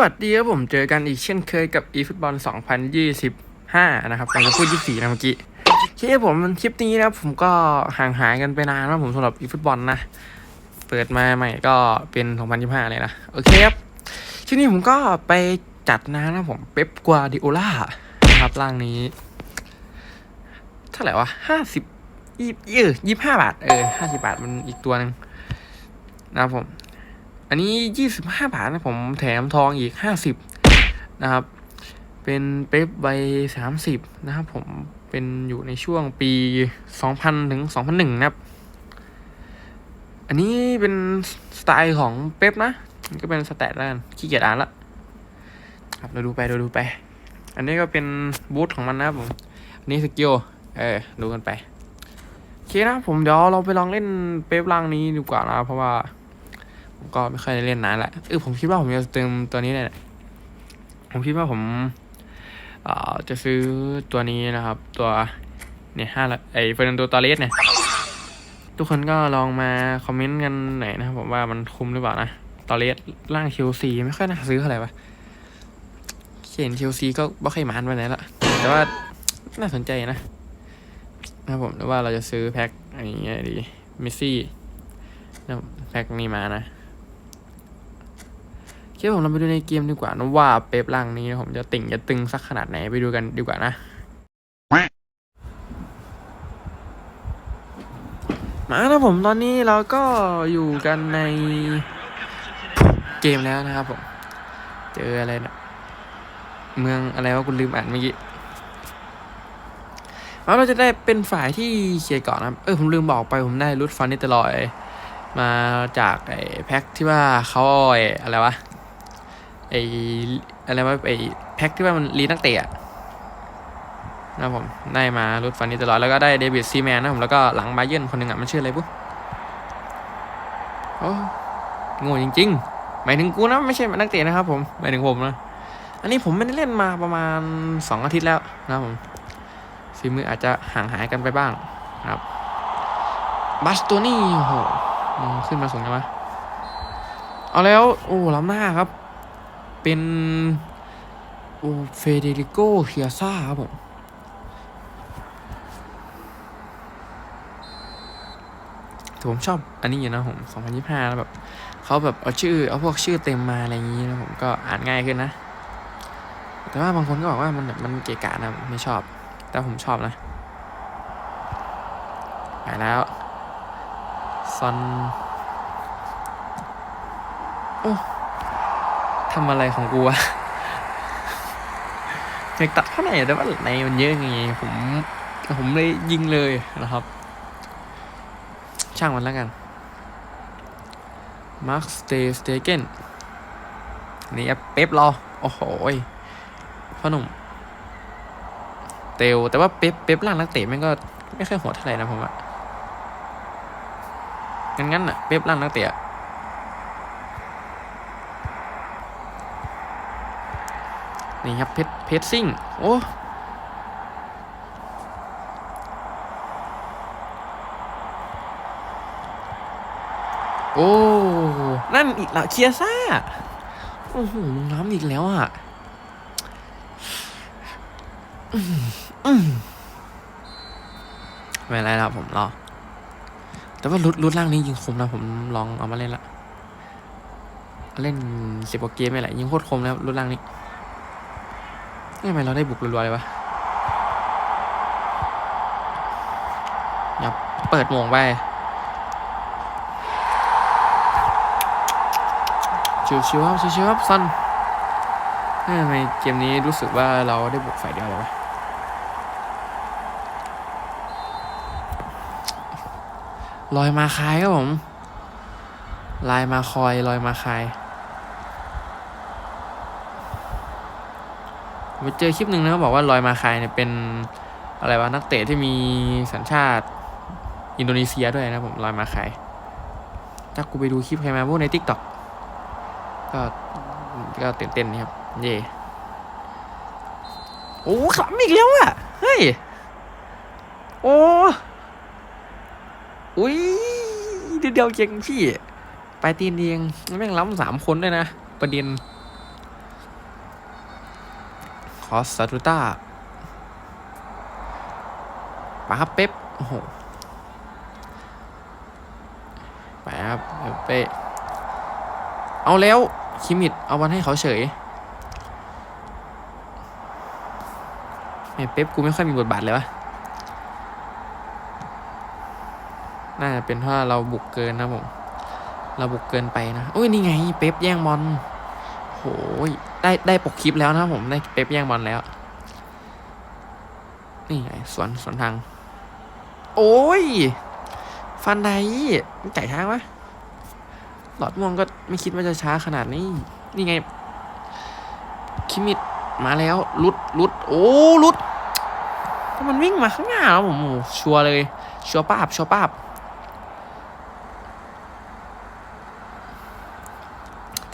วัสดีครับผมเจอกันอีกเช่นเคยกับ eFootball 2025 นะครับผมจะพูด 24 นะเมื่อกี้คลิปผมคลิปนี้นะผมก็ห่างหายกันไปนานนะผมสำหรับ eFootball นะ เปิดมาใหม่ก็เป็น 2025 เลยนะ โอเคครับทีนี้ผมก็ไปจัดนะนะผมเป๊ปกัวดิโอล่านะครับร่างนี้ เท่าไหร่วะ50ยี่ยี่ห้าบาท เออ50บาทมันอีกตัวหนึงนะครับผม อันนี้ยี่สิบห้าบาทนะผมแถมทองอีกห้าสิบนะครับ เป็นเป๊ปใบสามสิบนะครับผมเป็นอยู่ในช่วงปีสองพันถึงสองพันหนึ่งนะครับ อันนี้เป็นสไตล์ของเป๊ปนะ ก็เป็นสแตทแล้วกันขี้เกียจอ่านละครับเราดูไปเราดูไป อันนี้ก็เป็นบูธของมันนะครับผม อันนี้สกิลเออดูกันไปโอเคนะผมเดี๋ยวเราไปลองเล่นเป๊ปล่างนี้ดีกว่านะ เพราะว่า ผมก็ไม่ค่อยได้เล่นนานละเออผมคิดว่าผมจะเติมตัวนี้เนี่ยผมคิดว่าผมเอ่อจะซื้อตัวนี้นะครับ ตัวเนี่ยห้าละไอเฟอร์นันโดตอเรสเนี่ย ทุกคนก็ลองมาคอมเมนต์กันหน่อยนะครับผมว่ามันคุ้มหรือเปล่านะตอเรสร่างเชลซีไม่ค่อยน่าซื้อเท่าไหร่วะเห็นเชลซีก็บ่ค่อยมานไปไหนละแต่ว่าน่าสนใจนะนะครับผมหรือว่าเราจะซื้อแพ็คอะไรอย่างเงี้ยดี มิสซี่แพ็คนี้มานะ คิดว่าผมเราไปดูในเกมดีกว่านะว่าเป๊ปล่างนี้ผมจะติ่งจะตึงสักขนาดไหนไปดูกันดีกว่านะมาแล้วผมตอนนี้เราก็อยู่กันในเกมแล้วนะครับผม เจออะไรนะเมืองอะไรวะคุณลืมอ่านเมื่อกี้แล้วเราจะได้เป็นฝ่ายที่เคลียร์ก่อนนะครับ เออผมลืมบอกไปผมได้รุดฟันนิตลอย มาจากไอ้แพ็คที่ว่าเขาอาไอ้อะไรวะ ไออะไรว่าไอแพ็คที่ว่ามันรีนักเตะนะผมได้มารุดฟันนี้ตลอดแล้วก็ได้เดวิดซีแมนนะผมแล้วก็หลังบาเยิร์นคนหนึ่งอะมันชื่ออะไรปุ๊โอ้โง่จริงๆหมายถึงกูนะไม่ใช่นักเตะนะครับผมหมายถึงผมนะอันนี้ผมไม่ได้เล่นมาประมาณสองอาทิตย์แล้วนะผมฝีมืออาจจะห่างหายกันไปบ้างครับบัสตัวนี่โอ้โหขึ้นมาสูงยังวะเอาแล้ว โอ้ล้ำหน้าครับ เป็นโอเฟเดริโกเฮียซ่าครับผมแต่ผมชอบอันนี้อยู่นะผม2025 แล้วแบบเขาแบบเอาชื่อเอาพวกชื่อเต็มมาอะไรอย่างนี้นะผมก็อ่านง่ายขึ้นนะ แต่ว่าบางคนก็บอกว่ามันแบบมันเกะกะนะไม่ชอบ แต่ผมชอบนะไปแล้วซอนโอ้ ทำอะไรของกูวะอยากตัดเท่าไหร่แต่ว่าในมันเยอะไงผมผมเลยยิงเลยนะครับ ช่างมันแล้วกันมาร์คสเตสเตเกนนี่เป๊ปรอ โอ้โหพ่อหนุ่ม เตลแต่ว่าเป๊ปเป๊ปล่างนักเตะม่งก็ไม่ค่อยโหดเท่าไหร่นะผมว่างั้นงั้นๆอะเป๊ปล่างนักเตะอะ นี่ครับเพชรเพชรซิ่งโอ้โอ้นั่นอีกแล้วเคียซ่า โอ้โหลงน้ำอีกแล้วอะไม่ไรแล้วผมรอ แต่ว่ารุดรุดล่างนี้ยิงคมนะผมลองเอามาเล่นละ เล่นสิบกว่าเกมไม่แหละยิงโคตรคมแล้วรุดล่างนี้ ทำไมเราได้บุกรัวๆเลยวะอย่าเปิดมงไปชิวๆครับชิวๆครับซันทำไมเกมนี้รู้สึกว่าเราได้บุกฝ่ายเดียวเลยวะลอยมาคายครับผมลายมาคอยลอยมาคาย ไปเจอคลิปหนึ่งนะเขาบอกว่าลอยมาคายเนี่ยเป็นอะไรวะนักเตะที่มีสัญชาติอินโดนีเซียด้วยนะผมลอยมาคายถ้ากูไปดูคลิปใครมาพวกในทิกตอกก็ก็ตื่นเต้นนี่ครับ เย่โอ้ขำอีกแล้วอะ เฮ้ย โอ้อุ้ยเดียวๆเก่งพี่ ไปตีนเองแม่งล้ำสามคนด้วยนะ ประเด็น อสซาตูต้าปาครับเป๊ปโอ้โหไปครับเป๊ปเอาแล้ว คิมิดเอาบอลให้เขาเฉยแหม่เป๊ปกูไม่ค่อยมีบทบาทเลยวะ น่าจะเป็นเพราะเราบุกเกินนะผม เราบุกเกินไปนะ โอ้ย นี่ไง เป๊ปแย่งบอลโหย ได้ได้ปกคลิปแล้วนะผมได้เป๊ปแย่งบอลแล้ว นี่ไงสวนสวนทาง โอ้ย ฟันไดมันไก่ทางวะหลอดม่วงก็ไม่คิดว่าจะช้าขนาดนี้ นี่ไง คิมิดมาแล้วลุดลุดโอ้ลุดมันวิ่งมาข้างหน้าแล้วผมชัวร์เลย ชัวร์ป้าบชัวร์ป้าบ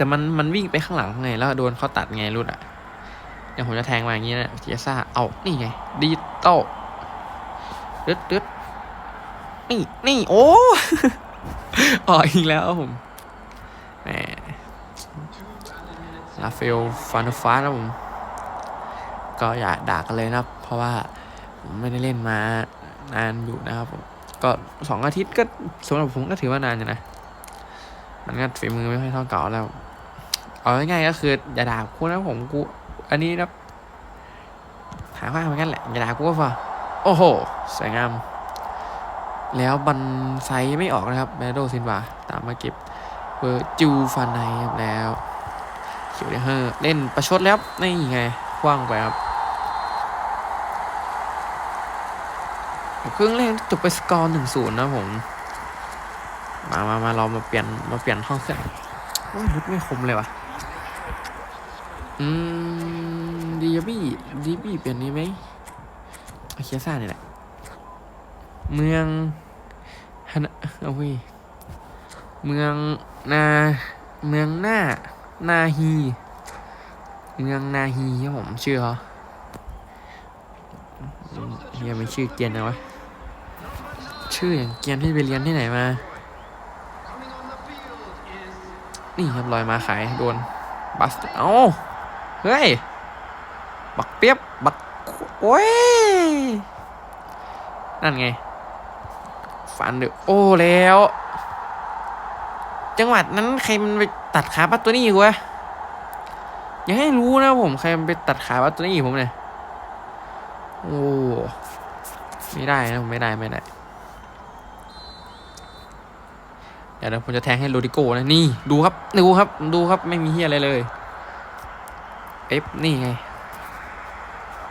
แต่มันมันวิ่งไปข้างหลังไง แล้วโดนเขาตัดไงรุดอะเดี๋ยวผมจะแทงมาอย่างนี้นะเจซ่าเอานี่ไงดิจิตอลดึดดึดนี่นี่โอ้ออกอีกแล้วผมแหมลาเฟลฟานฟ้านะผมก็อย่าด่ากันเลยนะเพราะว่าผมไม่ได้เล่นมานานอยู่นะครับผมก็สองอาทิตย์ก็สำหรับผมก็ถือว่านานอยู่นะ มันก็ฝีมือไม่ค่อยเท่าเก่าแล้ว เอาง่ายๆก็คืออย่าด่ากูนะผมกู อันนี้นะหาว่าเหมือนกันแหละอย่าด่ากูก็พอโอ้โหสวยงาม แล้วบันไซไม่ออกนะครับแมโดซินวาตามมาเก็บเบอร์จูฟานไนครับแล้วเขียวเดเฮอร์เล่นประชดแล้วนี่ไงคว้างไปครับครึ่งแรกจบไปสกอร์หนึ่งศูนย์นะผม มามามาเรามาเปลี่ยนมาเปลี่ยนห้องเครื่องโอ้ยรุดไม่คมเลยวะ อืมดีบี้ดีบี้เปลี่ยนนี้ไหมเอาเคียซ่าเนี่ยแหละ เมืองฮานะเอาเว้ยเมืองนาเมืองหน้านาฮี เมืองนาฮีครับผมชื่อเขาอืมเฮียไม่ชื่อเกียนนะวะ ชื่ออย่างเกียนที่ไปเรียนที่ไหนมา นี่ครับลอยมาขายโดน บัสเอ้า เฮ้ย บักเปียบบักโอ้ย นั่นไง ฟันเดือโอ้แล้ว จังหวัดนั้นใครมันไปตัดขาปัตตัวนี้กูวะอย่าให้รู้นะผมใครมันไปตัดขาปัตตัวนี้ผมเนี่ยโอ้ไม่ได้นะผมไม่ได้ไม่ได้เดี๋ยวผมจะแทงให้โรดิโก้นะนี่ดูครับดูครับดูครับไม่มีเฮียอะไรเลย เอฟนี่ไง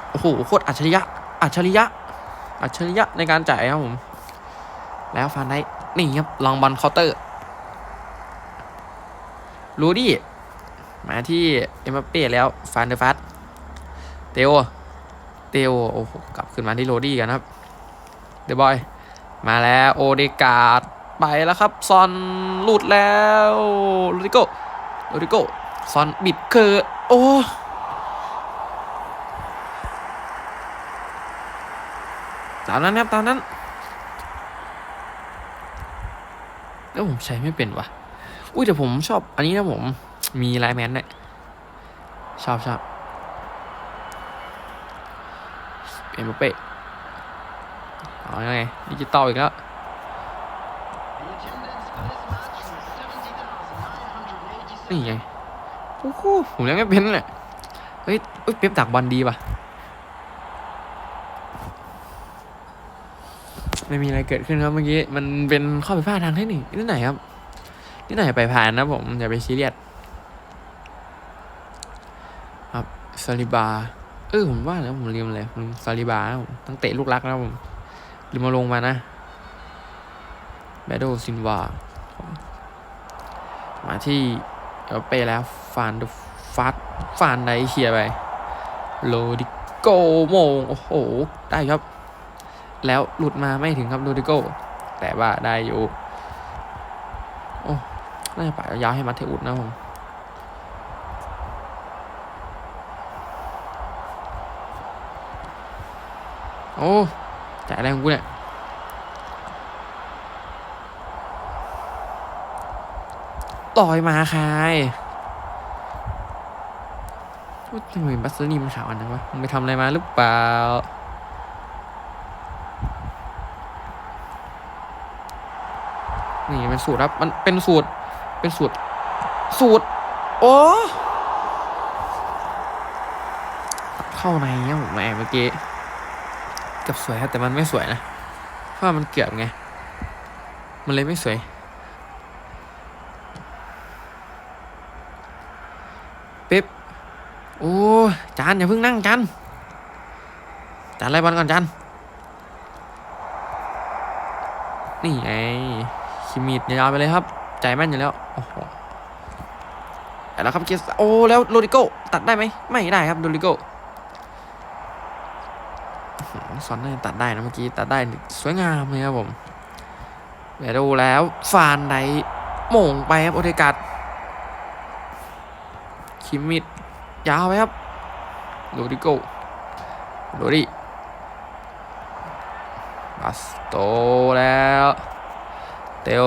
โอ้โห โคตรอัจฉริยะ อัจฉริยะ อัจฉริยะในการจ่ายครับผม แล้วฟานได้นี่ครับ ลองบอลเคาน์เตอร์ รูดี้ มาที่เอ็มบัปเป้แล้ว ฟานเดอร์ฟัสเตโอ เตโอ โอ้โห กลับขึ้นมาที่โรดี้กันครับ เดบอย มาแล้วโอเดกาดไปแล้วครับ ซอนหลุดแล้วโรดิโกโรดิโกซอนบิดเคือโอ้ ตามนั้นครับตามนั้นแล้วผมใช้ไม่เป็นวะอุ้ยแต่ผมชอบอันนี้นะผมมีไลแมนเนี่ยชอบชอบเอ็มเป้เอาไงดิจิตอลอีกแล้วนี่ไงโอ้โหผมยังไม่เป็นเลยเฮ้ยเอ้ยเป๊ปดักบอลดีป่ะ ไม่มีอะไรเกิดขึ้นครับเมื่อกี้มันเป็นข้อผิดพลาดทางเทคนิคนิดหน่อยครับนิดหน่อยไปผ่านนะผมอย่าไปซีเรียสครับซาลิบาเออผมว่าแล้วผมลืมเลยผมซาลิบาผมตั้งเตะลูกรักนะผมลืมมาลงมานะแบดโดซินวามาที่เอเปแล้วฟานดฟาดฟานไดเคียไปโลดิโกโมงโอ้โห ได้ครับ แล้วหลุดมาไม่ถึงครับโรดิโก้แต่ว่าได้อยู่โอ้น่าจะปล่อยยาวให้มาเทอุดนะผมโอ้จ่ายอะไรของกูเนี่ยต่อยมาคายว่าทำไมบัสเซอร์นี่มันขาวอันนั้นวะมึงไปทำอะไรมาหรือเปล่า นี่ เป็นสูตรครับ มันเป็นสูตร เป็นสูตร สูตร โอ้เข้าในเนี่ยผมแหมเมื่อกี้เกือบสวยครับแต่มันไม่สวยนะ เพราะมันเกือบไง มันเลยไม่สวยเป๊ปโอ้จานอย่าเพิ่งนั่งจานจานไล่บอลก่อนจานนี่ไง คิมิดยาวไปเลยครับ ใจแม่นอยู่แล้วโอ้โหแต่แล้วครับเกสโอ้แล้วโรดิโกตัดได้ไหมไม่ได้ครับโรดิโกอื้อหือซอนน่าจะตัดได้นะเมื่อกี้ตัดได้สวยงามเลยครับผมเดี๋ยวดูแล้วฟานไดโหม่งไปครับโอเทกัดคิมิดยาวไปครับโรดิโกโรดิบัสโตแล้ว ตล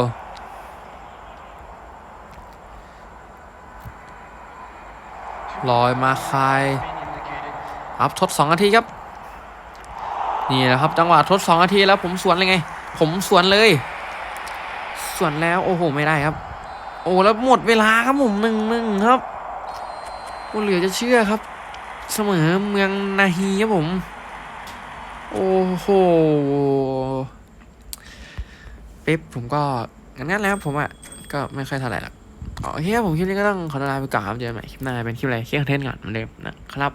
ลอยมาคาย อัพทดสองนาทีครับ นี่แหละครับจังหวะทดสองนาทีแล้วผมสวนเลยไง ผมสวนเลย สวนแล้วโอ้โหไม่ได้ครับ โอ้แล้วหมดเวลาครับผมหนึ่งหนึ่งครับโอ้เหลือจะเชื่อครับ เสมอเมืองนาฮีครับผม โอ้โห ปิ๊บผมก็งั้นๆแล้วผมอะก็ไม่ค่อยเท่าไหร่หรอกโอเคผมคลิปนี้ก็ต้องขอลาไปก่อนครับเจอกันใหม่คลิปหน้าเป็นคลิปอะไรคลิปคอนเทนต์ก่อนเหมือนเดิมนะครับ